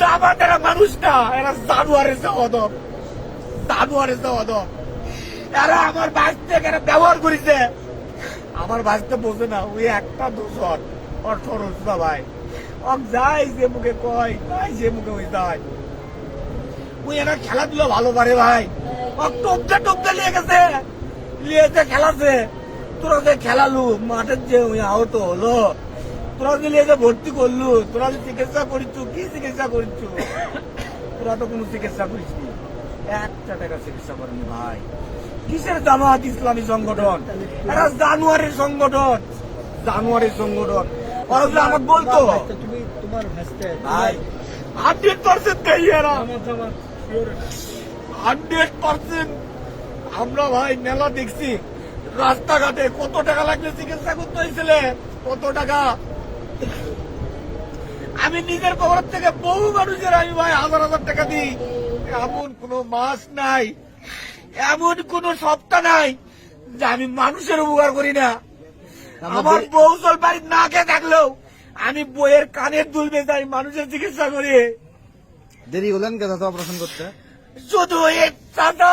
জামাত এরা আমার ব্যবহার আমার বোঝে না, ওই একটা দূষণ ভাই। যাই মুখে কয়, তাই মুখে ওই এরা খেলাধুলা ভালো পারে ভাই। ওক টপতে টপতে নিয়ে গেছে। নিয়েছে খেলাছে, তোরা যে খেলালু, মাঠের যে ওই আহত হলো তোরা নিয়ে যে ভর্তি করলু তোরা যে চিকিৎসা করিচ্ছু কি চিকিৎসা করিচ্ছু? তোরা তো কোনো চিকিৎসা করিস নি। একটা টাকা চিকিৎসা করেনি ভাই। কিসের জামাত ইসলামী সংগঠন? এরা জানুয়ারির সংগঠন। জানুয়ারির সংগঠন। ওরা যে আমাকে বলতো তুমি তোমার ভাই হান্ড্রেড পার্সেন্ট দেই এরা। Hundred percent. আমরা ভাই মেলা দেখছি। রাস্তাঘাটে কত টাকা লাগবে চিকিৎসা করতে হয়েছিল? কত টাকা? আমি নিজের খবর থেকে বহু মানুষের আমি ভাই হাজার হাজার টাকা দিই। এমন কোন মাস নাই এমন কোন সপ্তাহ নাই যে আমি মানুষের উপকার করি না। আমার বউ চল বাড়ির না খেয়ে থাকলেও আমি বইয়ের কানের দুলবে যাই মানুষের চিকিৎসা করি। দেরি হলেন কে দাদা অপারেশন করতে? শুধু এই চাঁদা